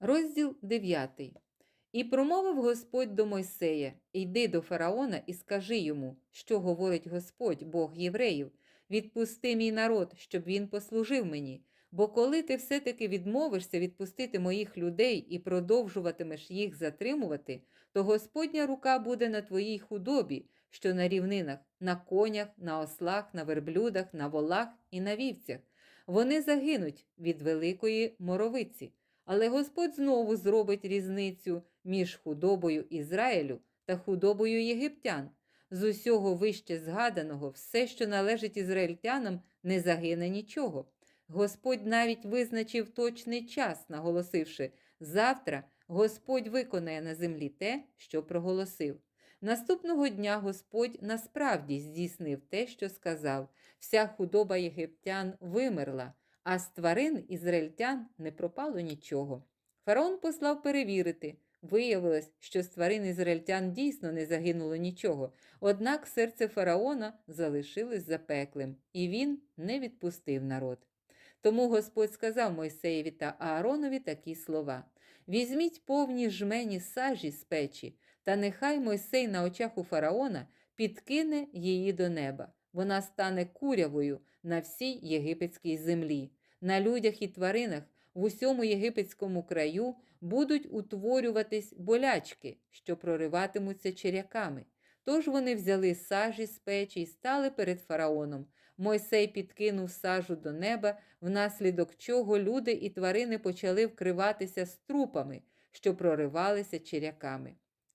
Розділ 9. І промовив Господь до Мойсея: Йди до фараона і скажи йому, що говорить Господь, Бог євреїв, відпусти мій народ, щоб він послужив мені. Бо коли ти все-таки відмовишся відпустити моїх людей і продовжуватимеш їх затримувати, то Господня рука буде на твоїй худобі, що на рівнинах, на конях, на ослах, на верблюдах, на волах і на вівцях. Вони загинуть від великої моровиці. Але Господь знову зробить різницю між худобою Ізраїлю та худобою єгиптян. З усього вище згаданого, все, що належить ізраїльтянам, не загине нічого. Господь навіть визначив точний час, наголосивши завтра Господь виконає на землі те, що проголосив. Наступного дня Господь насправді здійснив те, що сказав: вся худоба єгиптян вимерла, а з тварин ізраїльтян не пропало нічого. Фараон послав перевірити. Виявилось, що з тварин ізраїльтян дійсно не загинуло нічого, однак серце фараона залишилось запеклим, і він не відпустив народ. Тому Господь сказав Мойсеєві та Ааронові такі слова: Візьміть повні жмені сажі з печі, та нехай Мойсей на очах у фараона підкине її до неба. Вона стане курявою на всій єгипетській землі. На людях і тваринах в усьому єгипетському краю будуть утворюватись болячки, що прориватимуться черяками. Тож вони взяли сажі з печі і стали перед фараоном. Мойсей підкинув сажу до неба, внаслідок чого люди і тварини почали вкриватися струпами, що проривалися черяками.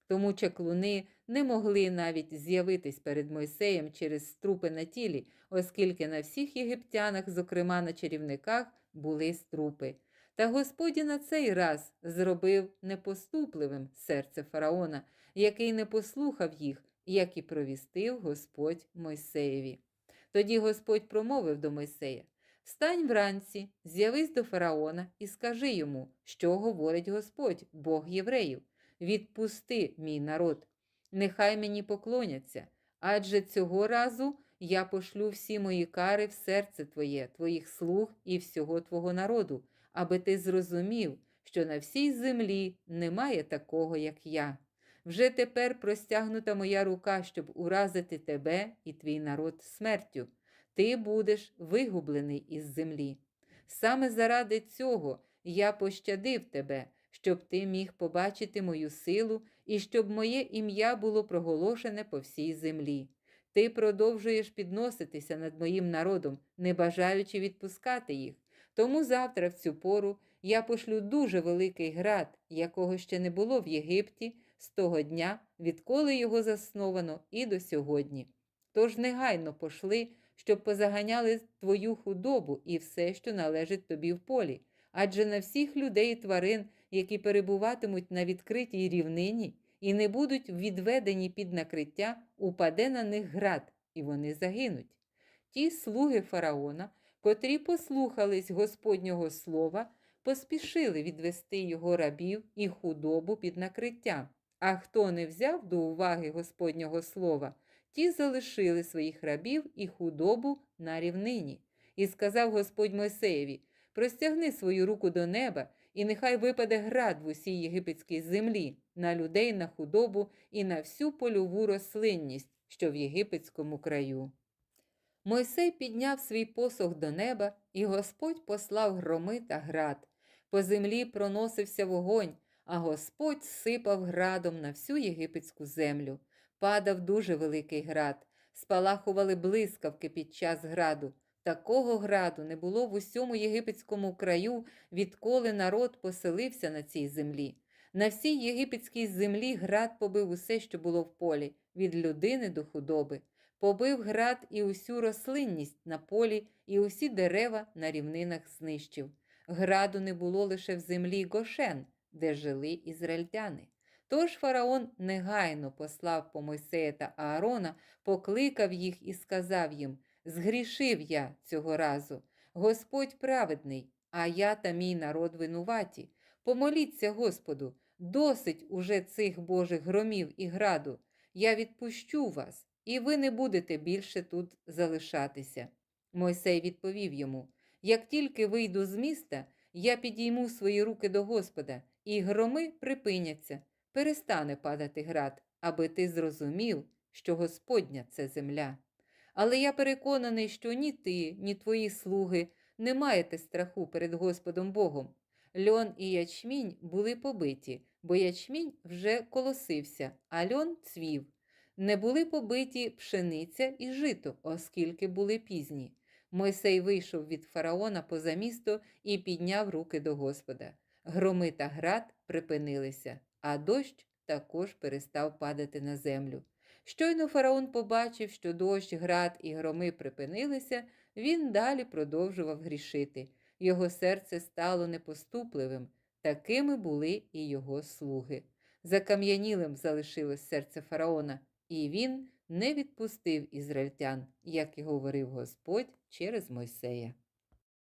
Тому чаклуни не могли навіть з'явитись перед Мойсеєм через струпи на тілі, оскільки на всіх єгиптянах, зокрема на чарівниках, були струпи. Та Господь на цей раз зробив непоступливим серце фараона, який не послухав їх, як і провістив Господь Мойсеєві. Тоді Господь промовив до Мойсея: Встань вранці, з'явись до фараона і скажи йому, що говорить Господь, Бог євреїв. Відпусти мій народ, нехай мені поклоняться, адже цього разу я пошлю всі мої кари в серце твоє, твоїх слуг і всього твого народу, аби ти зрозумів, що на всій землі немає такого, як я. Вже тепер простягнута моя рука, щоб уразити тебе і твій народ смертю. Ти будеш вигублений із землі. Саме заради цього я пощадив тебе, щоб ти міг побачити мою силу і щоб моє ім'я було проголошене по всій землі. Ти продовжуєш підноситися над моїм народом, не бажаючи відпускати їх. Тому завтра, в цю пору, я пошлю дуже великий град, якого ще не було в Єгипті з того дня, відколи його засновано, і до сьогодні. Тож негайно пошли, щоб позаганяли твою худобу і все, що належить тобі в полі, адже на всіх людей і тварин, які перебуватимуть на відкритій рівнині і не будуть відведені під накриття, упаде на них град, і вони загинуть. Ті слуги фараона, котрі послухались Господнього слова, поспішили відвести його рабів і худобу під накриття. А хто не взяв до уваги Господнього слова, ті залишили своїх рабів і худобу на рівнині. І сказав Господь Мойсеєві: простягни свою руку до неба, і нехай випаде град в усій єгипетській землі, на людей, на худобу і на всю польову рослинність, що в єгипетському краю. Мойсей підняв свій посох до неба, і Господь послав громи та град. По землі проносився вогонь, а Господь сипав градом на всю єгипетську землю. Падав дуже великий град, спалахували блискавки під час граду. Такого граду не було в усьому єгипетському краю, відколи народ поселився на цій землі. На всій єгипетській землі град побив усе, що було в полі, від людини до худоби. Побив град і усю рослинність на полі, і усі дерева на рівнинах знищив. Граду не було лише в землі Гошен, де жили ізраїльтяни. Тож фараон негайно послав по Мойсея та Аарона, покликав їх і сказав їм: Згрішив я цього разу. Господь праведний, а я та мій народ винуваті. Помоліться Господу, досить уже цих Божих громів і граду. Я відпущу вас, і ви не будете більше тут залишатися. Мойсей відповів йому: Як тільки вийду з міста, Я підійму свої руки до Господа, і громи припиняться, перестане падати град, аби ти зрозумів, що Господня це земля. Але я переконаний, що ні ти, ні твої слуги не маєте страху перед Господом Богом. Льон і ячмінь були побиті, бо ячмінь вже колосився, а льон цвів. Не були побиті пшениця і жито, оскільки були пізні. Мойсей вийшов від фараона поза місто і підняв руки до Господа. Громи та град припинилися, а дощ також перестав падати на землю. Щойно фараон побачив, що дощ, град і громи припинилися, він далі продовжував грішити. Його серце стало непоступливим, такими були і його слуги. Закам'янілим залишилось серце фараона, і він не відпустив ізраїльтян, як і говорив Господь через Мойсея.